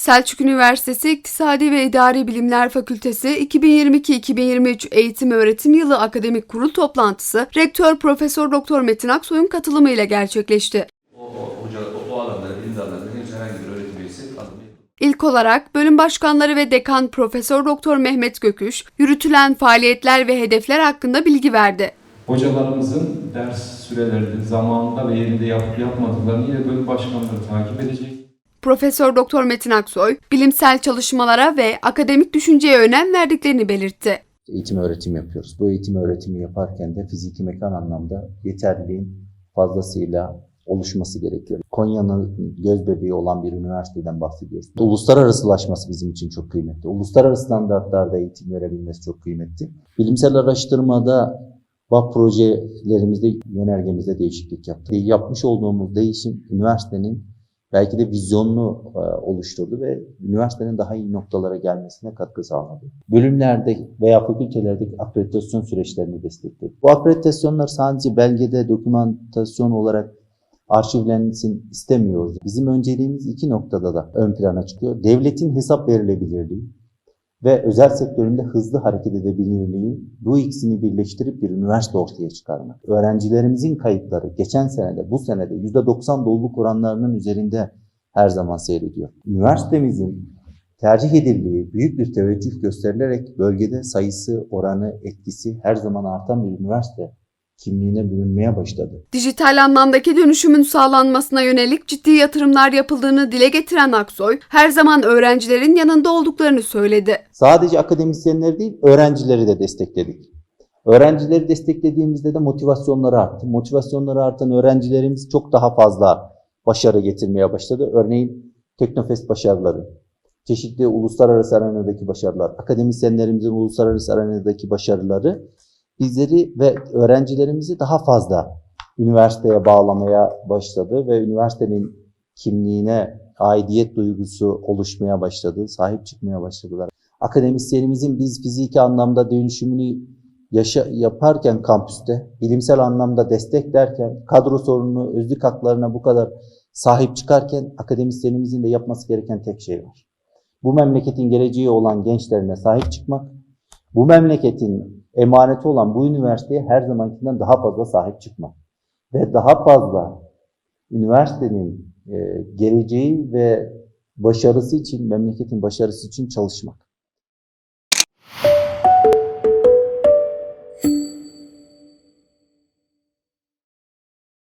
Selçuk Üniversitesi İktisadi ve İdari Bilimler Fakültesi 2022-2023 eğitim öğretim yılı akademik kurul toplantısı Rektör Profesör Doktor Metin Aksoy'un katılımıyla gerçekleşti. O, o, hoca, o, o alanların, bilim dallarında henüz herhangi bir öğretim üyesi alınmıyor. İlk olarak bölüm başkanları ve dekan Profesör Doktor Mehmet Göküş, yürütülen faaliyetler ve hedefler hakkında bilgi verdi. Hocalarımızın ders sürelerini zamanında ve yerinde yapıp yapmadıklarını yine bölüm başkanları takip edecek. Profesör Doktor Metin Aksoy, bilimsel çalışmalara ve akademik düşünceye önem verdiklerini belirtti. eğitim öğretim yapıyoruz. Bu eğitim öğretimi yaparken de fiziki mekan anlamda yeterliliğin fazlasıyla oluşması gerekiyor. Konya'nın göz bebeği olan bir üniversiteden bahsediyoruz. Uluslararasılaşması bizim için çok kıymetli. Uluslararası standartlarda eğitim verebilmesi çok kıymetli. Bilimsel araştırmada VAP projelerimizde, yönergemizde değişiklik yaptık. Yapmış olduğumuz değişim üniversitenin belki de vizyonunu e, oluşturdu ve üniversitenin daha iyi noktalara gelmesine katkı sağladı. Bölümlerde veya fakültelerdeki akreditasyon süreçlerini destekledi. Bu akreditasyonlar sadece belgede dokümantasyon olarak arşivlensin istemiyoruz. Bizim önceliğimiz iki noktada da ön plana çıkıyor. Devletin hesap verilebilirliği ve özel sektöründe hızlı hareket edebilirliği bu ikisini birleştirip bir üniversite ortaya çıkarmak. Öğrencilerimizin kayıtları geçen senede bu senede %90 doluluk oranlarının üzerinde her zaman seyrediyor. Üniversitemizin tercih edildiği büyük bir teveccüh gösterilerek bölgede sayısı, oranı, etkisi her zaman artan bir üniversite kimliğine bürünmeye başladı. Dijital anlamdaki dönüşümün sağlanmasına yönelik ciddi yatırımlar yapıldığını dile getiren Aksoy, her zaman öğrencilerin yanında olduklarını söyledi. Sadece akademisyenleri değil, öğrencileri de destekledik. Öğrencileri desteklediğimizde de motivasyonları arttı. Motivasyonları artan öğrencilerimiz çok daha fazla başarı getirmeye başladı. Örneğin Teknofest başarıları, çeşitli uluslararası arenadaki başarılar, akademisyenlerimizin uluslararası arenadaki başarıları bizleri ve öğrencilerimizi daha fazla üniversiteye bağlamaya başladı ve üniversitenin kimliğine aidiyet duygusu oluşmaya başladı, sahip çıkmaya başladılar. Akademisyenimizin biz fiziki anlamda dönüşümünü yaşa, yaparken kampüste, bilimsel anlamda desteklerken, kadro sorununu, özlük haklarına bu kadar sahip çıkarken akademisyenimizin de yapması gereken tek şey var. Bu memleketin geleceği olan gençlerine sahip çıkmak, bu memleketin emaneti olan bu üniversiteye her zamankinden daha fazla sahip çıkmak ve daha fazla üniversitenin e, geleceği ve başarısı için, memleketin başarısı için çalışmak.